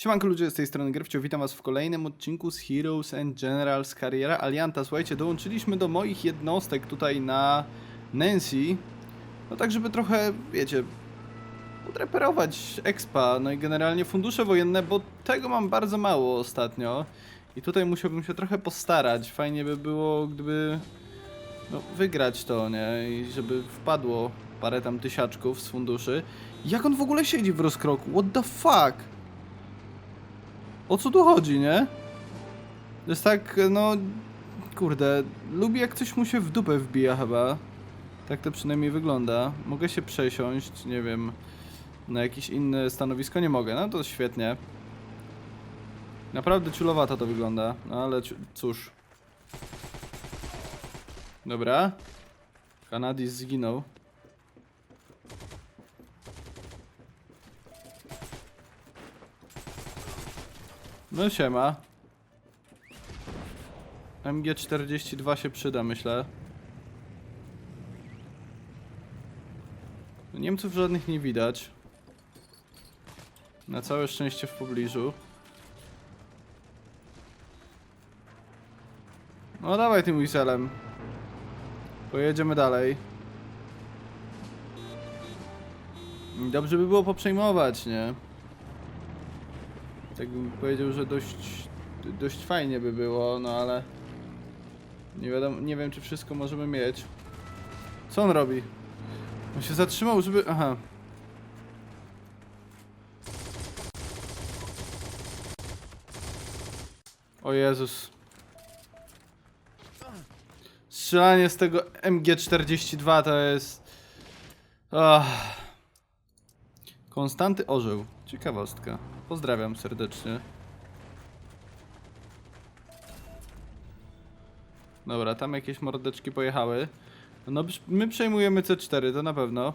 Siemanko ludzie, z tej strony Gryfcio, witam was w kolejnym odcinku z Heroes and Generals Kariera Alianta. Słuchajcie, dołączyliśmy do moich jednostek tutaj na Nancy, no tak żeby trochę, wiecie, odreperować expa, no i generalnie fundusze wojenne, bo tego mam bardzo mało ostatnio i tutaj musiałbym się trochę postarać. Fajnie by było, gdyby no, wygrać to, nie? I żeby wpadło parę tam tysiaczków z funduszy. Jak on w ogóle siedzi w rozkroku? What the fuck? O co tu chodzi, nie? To jest tak, no... Kurde, lubi jak coś mu się w dupę wbija chyba. Tak to przynajmniej wygląda. Mogę się przesiąść, nie wiem, na jakieś inne stanowisko? Nie mogę, no to świetnie. Naprawdę ciulowato to wygląda, no ale cóż. Dobra. Kanadis zginął. No siema. MG42 się przyda, myślę. Niemców żadnych nie widać. Na całe szczęście w pobliżu. No dawaj tym Weaselem. Pojedziemy dalej. Dobrze by było poprzejmować, nie? Tak bym powiedział, że dość, dość fajnie by było, no ale nie wiadomo, nie wiem czy wszystko możemy mieć. Co on robi? On się zatrzymał, żeby... Aha. O Jezus. Strzelanie z tego MG42 to jest... Ach. Konstanty orzeł. Ciekawostka. Pozdrawiam serdecznie. Dobra, tam jakieś mordeczki pojechały. No, my przejmujemy C4, to na pewno.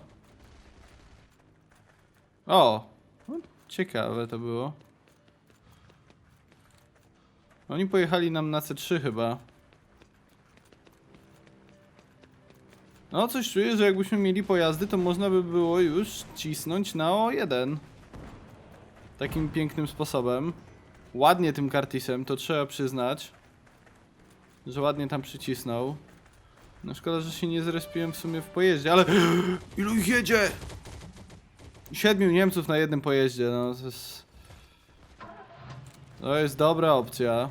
O! No, ciekawe to było. Oni pojechali nam na C3 chyba. No, coś czuję, że jakbyśmy mieli pojazdy, to można by było już cisnąć na O1. Takim pięknym sposobem. Ładnie tym kartisem, to trzeba przyznać. Że ładnie tam przycisnął. No szkoda, że się nie zrespiłem w sumie w pojeździe, ale... Ilu ich jedzie? Siedmiu Niemców na jednym pojeździe, no to jest... To jest dobra opcja.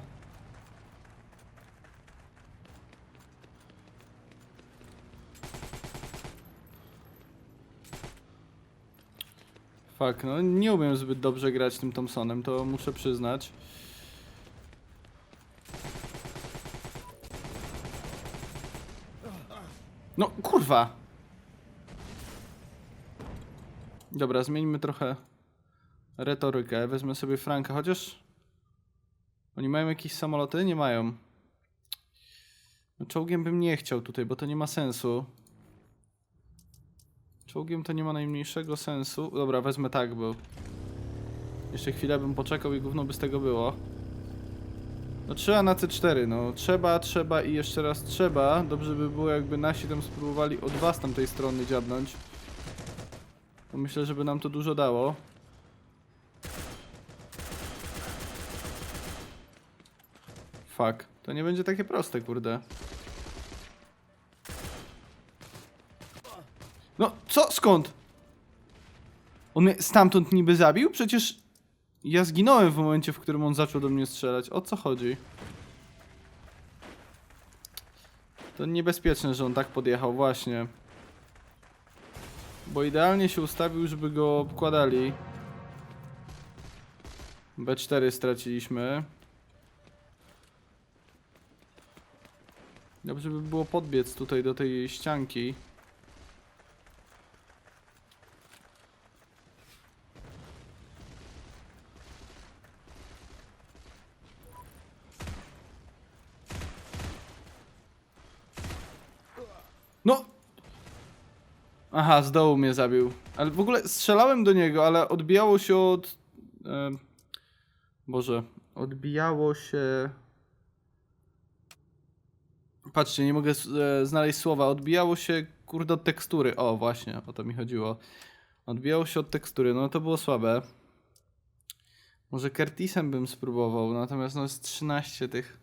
Fuck, no nie umiem zbyt dobrze grać tym Thompsonem, to muszę przyznać. No, kurwa! Dobra, zmieńmy trochę retorykę. Wezmę sobie Franka, chociaż... Oni mają jakieś samoloty? Nie mają. No, czołgiem bym nie chciał tutaj, bo to nie ma sensu. Czołgiem to nie ma najmniejszego sensu. Dobra, wezmę tak, bo... Jeszcze chwilę bym poczekał i gówno by z tego było. No trzeba na C4, no trzeba, trzeba i jeszcze raz trzeba. Dobrze by było jakby nasi tam spróbowali od was tamtej strony dziabnąć. Bo myślę, żeby nam to dużo dało. Fuck, to nie będzie takie proste, kurde. No, co? Skąd? On mnie stamtąd niby zabił? Przecież ja zginąłem w momencie, w którym on zaczął do mnie strzelać. O co chodzi? To niebezpieczne, że on tak podjechał, właśnie. Bo idealnie się ustawił, żeby go obkładali. B4 straciliśmy. Dobrze by było podbiec tutaj do tej ścianki. No! Aha, z dołu mnie zabił. Ale w ogóle strzelałem do niego, ale odbijało się od... E, Boże, odbijało się... Patrzcie, nie mogę e, znaleźć słowa. Odbijało się, kurde, od tekstury. O, właśnie, o to mi chodziło. Odbijało się od tekstury, no to było słabe. Może Curtisem bym spróbował, natomiast no jest 13 tych.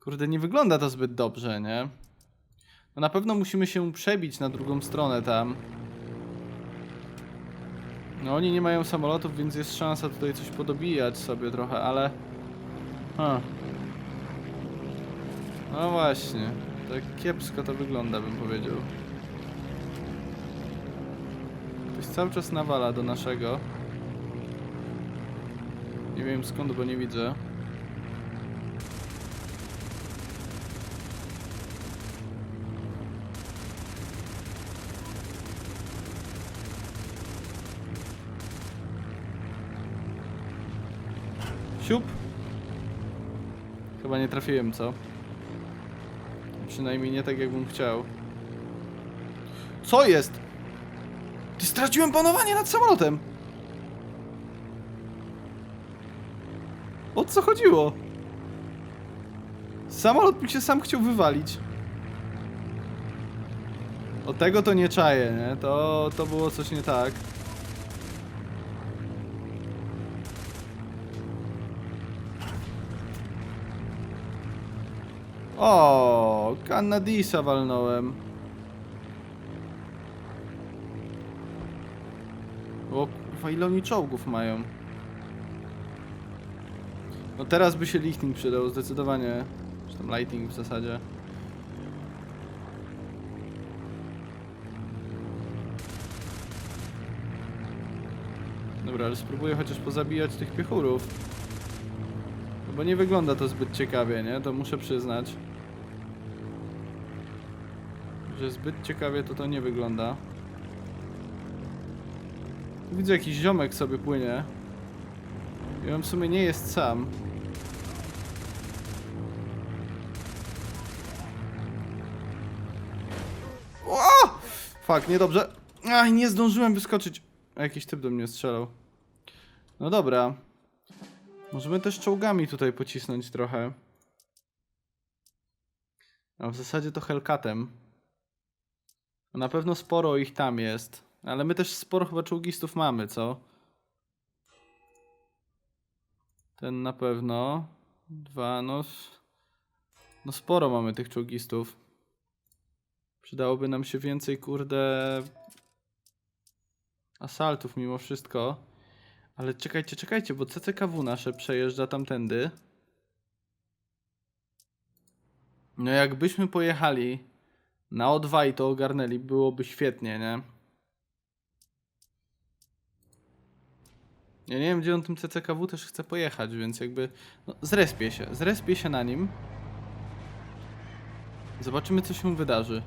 Kurde, nie wygląda to zbyt dobrze, nie? No na pewno musimy się przebić na drugą stronę tam. No oni nie mają samolotów, więc jest szansa tutaj coś podobijać sobie trochę, ale... Ha. No właśnie, tak kiepsko to wygląda bym powiedział. Ktoś cały czas nawala do naszego. Nie wiem skąd, bo nie widzę. Siup. Chyba nie trafiłem, co? Przynajmniej nie tak, jakbym chciał. Co jest? Ty straciłem panowanie nad samolotem! O co chodziło? Samolot mi się sam chciał wywalić. O tego to nie czaję, nie? To, to było coś nie tak. O, Canadisa walnąłem. O, kurwa, ile czołgów mają? No teraz by się lighting przydał, zdecydowanie. Czy tam lighting w zasadzie. Dobra, ale spróbuję chociaż pozabijać tych piechurów. No bo nie wygląda to zbyt ciekawie, nie? To muszę przyznać. Że zbyt ciekawie to to nie wygląda. Widzę jakiś ziomek sobie płynie. I on w sumie nie jest sam. O! Fuck, niedobrze. Aj, nie zdążyłem wyskoczyć. Jakiś typ do mnie strzelał. No dobra. Możemy też czołgami tutaj pocisnąć trochę. A w zasadzie to Hellcatem. Na pewno sporo ich tam jest. Ale my też sporo chyba czołgistów mamy, co? Ten na pewno. Dwa, no. No sporo mamy tych czołgistów. Przydałoby nam się więcej, kurde. Asaltów mimo wszystko. Ale czekajcie, czekajcie, bo CCKW nasze przejeżdża tamtędy. No jakbyśmy pojechali na O2 i to ogarnęli, byłoby świetnie, nie? Ja nie wiem, gdzie on tym CCKW też chce pojechać, więc jakby... No, zrespię się, zrespię się na nim. Zobaczymy, co się wydarzy.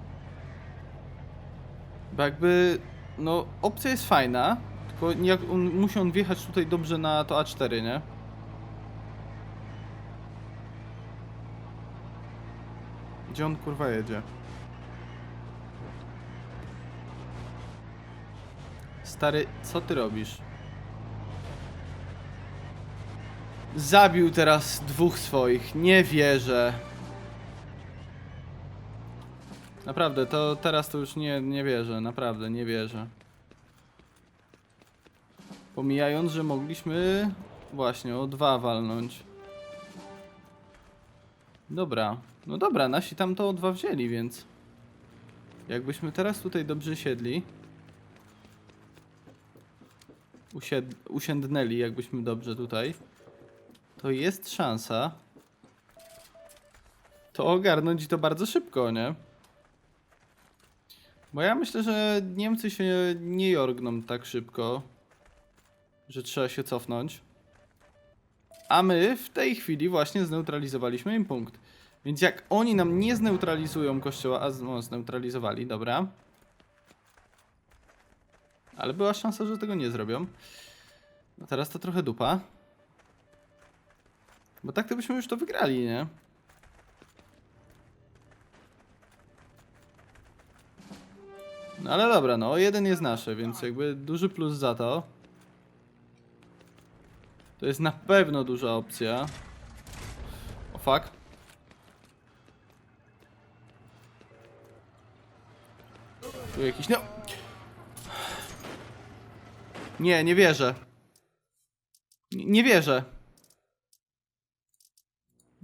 Bo jakby... No, opcja jest fajna, tylko jak on, musi on wjechać tutaj dobrze na to A4, nie? Gdzie on kurwa jedzie? Stary, co ty robisz? Zabił teraz dwóch swoich. Nie wierzę. Naprawdę, to teraz to już nie, nie wierzę. Naprawdę, nie wierzę. Pomijając, że mogliśmy właśnie o dwa walnąć. Dobra. No dobra, nasi tam to o dwa wzięli, więc... Jakbyśmy teraz tutaj dobrze siedli... Usied usiędnęli, jakbyśmy dobrze tutaj to jest szansa to ogarnąć i to bardzo szybko, nie? Bo ja myślę, że Niemcy się nie jorgną tak szybko, że trzeba się cofnąć. A my w tej chwili właśnie zneutralizowaliśmy im punkt. Więc jak oni nam nie zneutralizują kościoła, a no, zneutralizowali, dobra. Ale była szansa, że tego nie zrobią. No teraz to trochę dupa. Bo tak to byśmy już to wygrali, nie? No ale dobra, no jeden jest nasze, więc jakby duży plus za to. To jest na pewno duża opcja. O fuck. Tu jakiś, no. Nie, nie wierzę. Nie, nie wierzę.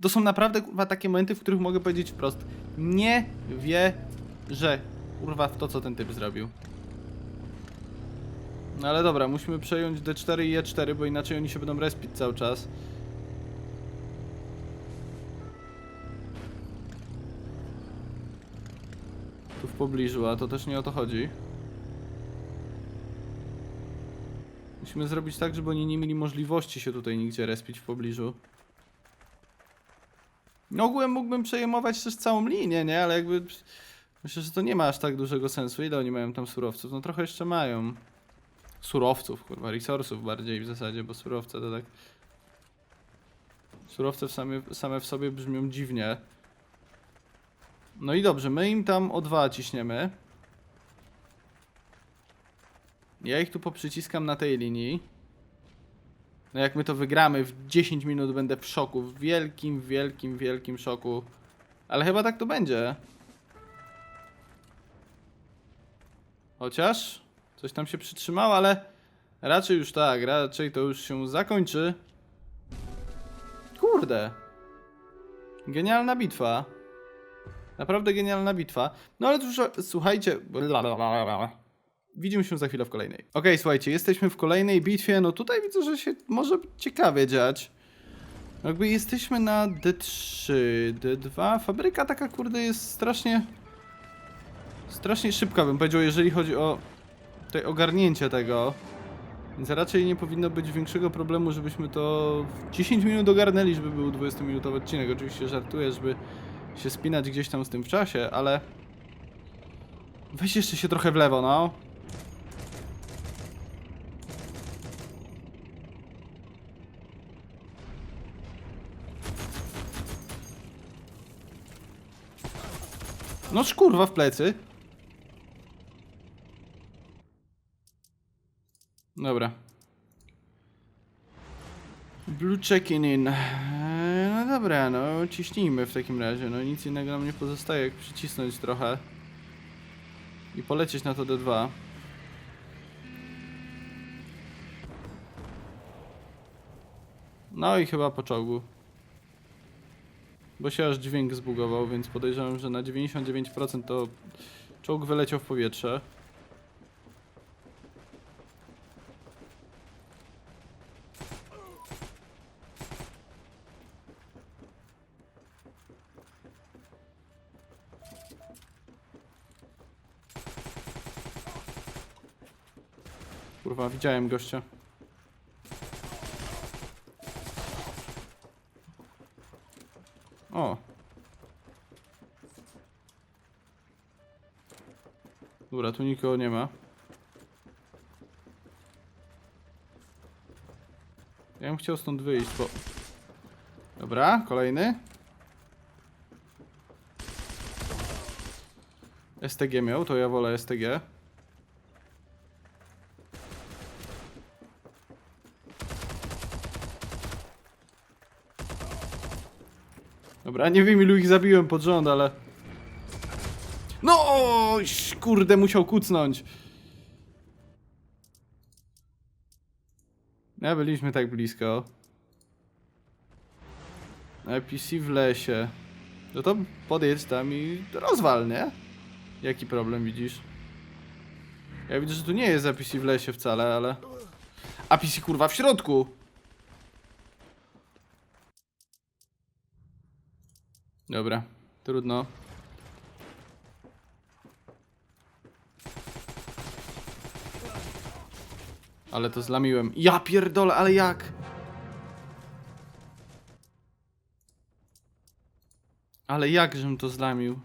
To są naprawdę kurwa takie momenty, w których mogę powiedzieć wprost. Nie wierzę kurwa w to, co ten typ zrobił. No ale dobra, musimy przejąć D4 i E4, bo inaczej oni się będą respić cały czas. Tu w pobliżu, a to też nie o to chodzi. Musimy zrobić tak, żeby oni nie mieli możliwości się tutaj nigdzie respić w pobliżu. No ogółem mógłbym przejmować też całą linię, nie? Ale jakby... Myślę, że to nie ma aż tak dużego sensu. Ile oni mają tam surowców? No trochę jeszcze mają. Surowców, kurwa, resursów bardziej w zasadzie, bo surowce to tak... Surowce same, same w sobie brzmią dziwnie. No i dobrze, my im tam o dwa ciśniemy. Ja ich tu poprzyciskam na tej linii. No jak my to wygramy w 10 minut będę w szoku, w wielkim, wielkim, wielkim szoku. Ale chyba tak to będzie. Chociaż coś tam się przytrzymało, ale raczej już tak, raczej to już się zakończy. Kurde. Genialna bitwa. Naprawdę genialna bitwa. No ale cóż, słuchajcie. Widzimy się za chwilę w kolejnej. Okej, słuchajcie, jesteśmy w kolejnej bitwie. No tutaj widzę, że się może ciekawie dziać. Jakby jesteśmy na D3, D2. Fabryka taka, kurde, jest strasznie. Strasznie szybka, bym powiedział, jeżeli chodzi o tutaj ogarnięcie tego. Więc raczej nie powinno być większego problemu, żebyśmy to w 10 minut ogarnęli, żeby był 20-minutowy odcinek. Oczywiście żartuję, żeby się spinać gdzieś tam z tym w czasie, ale... Weź jeszcze się trochę w lewo, no. No szkurwa w plecy. Dobra. Blue checking in. Eee, No dobra, no ciśnijmy w takim razie. No nic innego nam nie pozostaje jak przycisnąć trochę. I polecieć na to D2. No i chyba po czołgu. Bo się aż dźwięk zbugował, więc podejrzewam, że na 99% to czołg wyleciał w powietrze. Kurwa, widziałem gościa. O. Dobra, tu nikogo nie ma. Ja bym chciał stąd wyjść, bo... Dobra, kolejny. STG miał, to ja wolę STG. Dobra, nie wiem ilu ich zabiłem pod rząd, ale... No, kurde, musiał kucnąć. Ja byliśmy tak blisko. IPC w lesie. No to podjedź tam i rozwal, nie? Jaki problem widzisz? Ja widzę, że tu nie jest IPC w lesie wcale, ale... IPC kurwa w środku! Dobra, trudno. Ale to zlamiłem. Ja pierdolę, ale jak? Ale jak, żem to zlamił?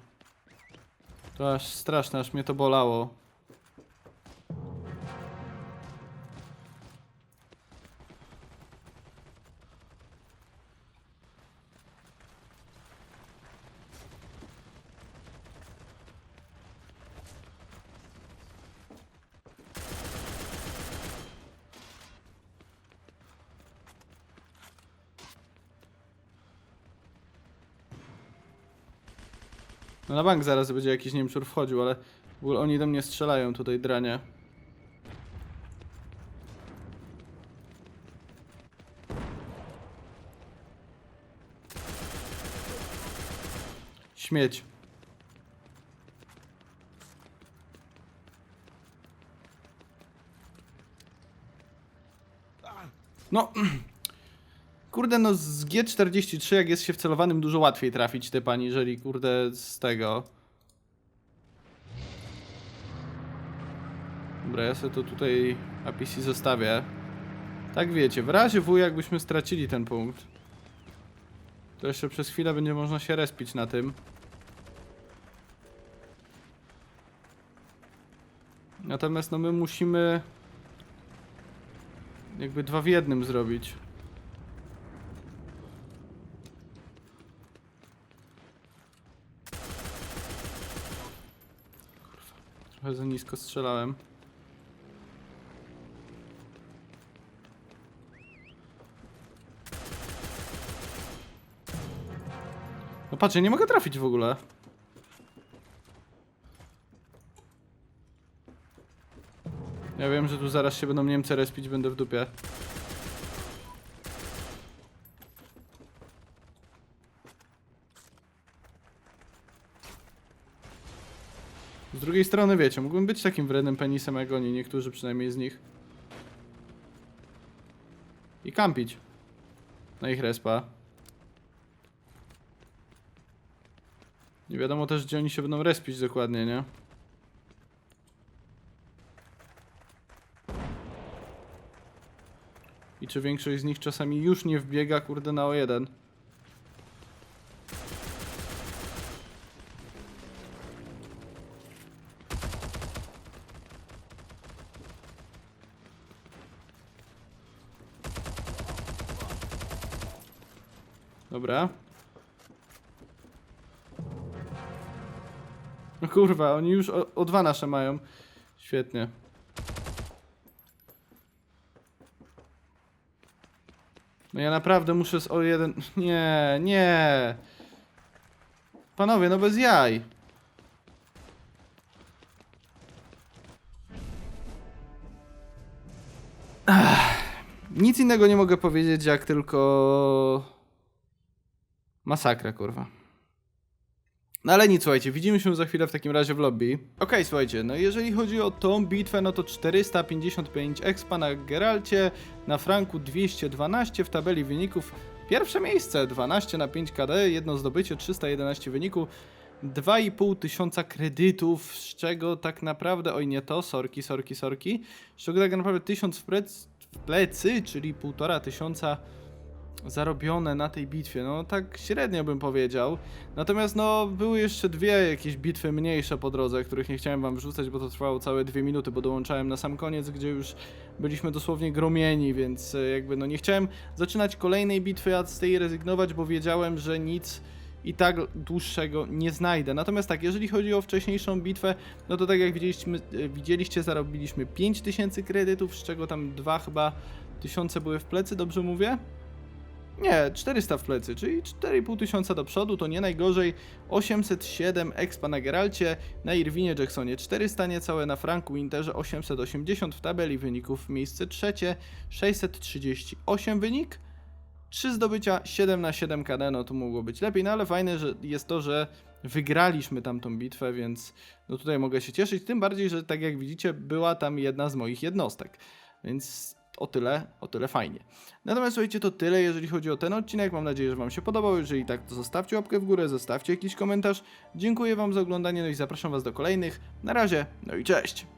To aż straszne, aż mnie to bolało. No na bank zaraz będzie jakiś Niemczur wchodził, ale w ogóle oni do mnie strzelają tutaj drania. Śmieć. No, kurde, no z G43 jak jest się wcelowanym dużo łatwiej trafić typa, aniżeli kurde z tego. Dobra, ja sobie to tutaj APC zostawię. Tak wiecie, w razie W jakbyśmy stracili ten punkt, to jeszcze przez chwilę będzie można się respić na tym. Natomiast no my musimy jakby dwa w jednym zrobić. Trochę za nisko strzelałem. No patrz, ja nie mogę trafić w ogóle. Ja wiem, że tu zaraz się będą Niemcy respić, będę w dupie. Drugiej strony, wiecie, mógłbym być takim wrednym penisem jak oni, niektórzy przynajmniej z nich. I kampić. Na ich respa. Nie wiadomo też, gdzie oni się będą respić dokładnie, nie? I czy większość z nich czasami już nie wbiega, kurde, na O1? Dobra. No kurwa, oni już o, o dwa nasze mają. Świetnie. No ja naprawdę muszę z o jeden. Nie, nie. Panowie, no bez jaj. Ach, nic innego nie mogę powiedzieć, jak tylko. Masakra, kurwa. No ale nic, słuchajcie, widzimy się za chwilę w takim razie w lobby. Okej, słuchajcie, no jeżeli chodzi o tą bitwę, no to 455 expa na Geralcie, na Franku 212 w tabeli wyników. Pierwsze miejsce, 12 na 5 KD, jedno zdobycie, 311 wyniku, 2,5 tysiąca kredytów, z czego tak naprawdę, oj nie to, sorki, sorki, sorki, z czego tak naprawdę 1000 w, w plecy, czyli 1,5 tysiąca zarobione na tej bitwie. No tak średnio bym powiedział. Natomiast no były jeszcze dwie jakieś bitwy mniejsze po drodze, których nie chciałem wam wrzucać, bo to trwało całe dwie minuty, bo dołączałem na sam koniec, gdzie już byliśmy dosłownie gromieni, więc e, jakby no nie chciałem zaczynać kolejnej bitwy, a z tej rezygnować, bo wiedziałem, że nic i tak dłuższego nie znajdę. Natomiast tak, jeżeli chodzi o wcześniejszą bitwę, no to tak jak widzieliśmy, e, widzieliście, zarobiliśmy 5000 kredytów, z czego tam dwa chyba tysiące były w plecy, dobrze mówię? Nie, 400 w plecy, czyli 4,5 tysiąca do przodu, to nie najgorzej. 807 expa na Geralcie, na Irwinie Jacksonie 400 niecałe, na Franku Winterze 880 w tabeli wyników miejsce trzecie, 638 wynik. 3 zdobycia, 7 na 7 KD, no to mogło być lepiej, no ale fajne że jest to, że wygraliśmy tamtą bitwę, więc no tutaj mogę się cieszyć, tym bardziej, że tak jak widzicie, była tam jedna z moich jednostek, więc o tyle, o tyle fajnie. Natomiast słuchajcie, to tyle, jeżeli chodzi o ten odcinek. Mam nadzieję, że Wam się podobał. Jeżeli tak, to zostawcie łapkę w górę, zostawcie jakiś komentarz. Dziękuję Wam za oglądanie, no i zapraszam Was do kolejnych. Na razie, no i cześć!